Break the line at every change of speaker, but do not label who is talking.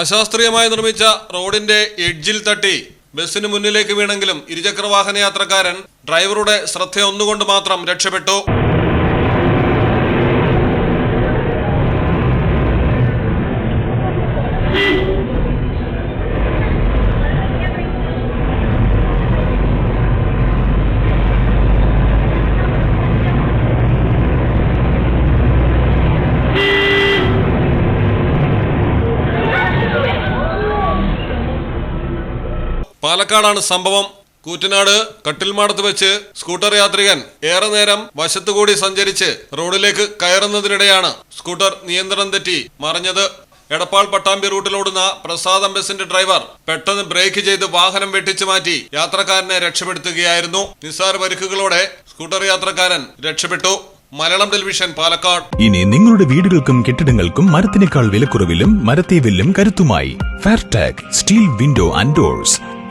അശാസ്ത്രീയമായി നിർമ്മിച്ച റോഡിന്റെ എഡ്ജിൽ തട്ടി ബസ്സിന് മുന്നിലേക്ക് വീണെങ്കിലും ഇരുചക്രവാഹന യാത്രക്കാരൻ ഡ്രൈവറുടെ ശ്രദ്ധ ഒന്നുകൊണ്ട് മാത്രം രക്ഷപ്പെട്ടു. പാലക്കാടാണ് സംഭവം. കൂറ്റനാട് കട്ടിൽമാടത്ത് വെച്ച് സ്കൂട്ടർ യാത്രികൻ ഏറെ നേരം വശത്തുകൂടി സഞ്ചരിച്ച് റോഡിലേക്ക് കയറുന്നതിനിടെയാണ് സ്കൂട്ടർ നിയന്ത്രണം തെറ്റി മറിഞ്ഞത്. എടപ്പാൾ പട്ടാമ്പി റൂട്ടിലോടുന്ന പ്രസാദ് ബസിന്റെ ഡ്രൈവർ പെട്ടെന്ന് ബ്രേക്ക് ചെയ്ത് വാഹനം വെട്ടിച്ചു മാറ്റി യാത്രക്കാരനെ രക്ഷപ്പെടുത്തുകയായിരുന്നു. നിസ്സാര പരിക്കുകളോടെ സ്കൂട്ടർ യാത്രക്കാരൻ രക്ഷപ്പെട്ടു. മലയാളം ടെലിവിഷൻ പാലക്കാട്.
ഇനി നിങ്ങളുടെ വീടുകൾക്കും കെട്ടിടങ്ങൾക്കും മരത്തിനേക്കാൾ വിലക്കുറവിലും മരത്തെ വില്ലും കരുത്തുമായി. Fairtech steel window and doors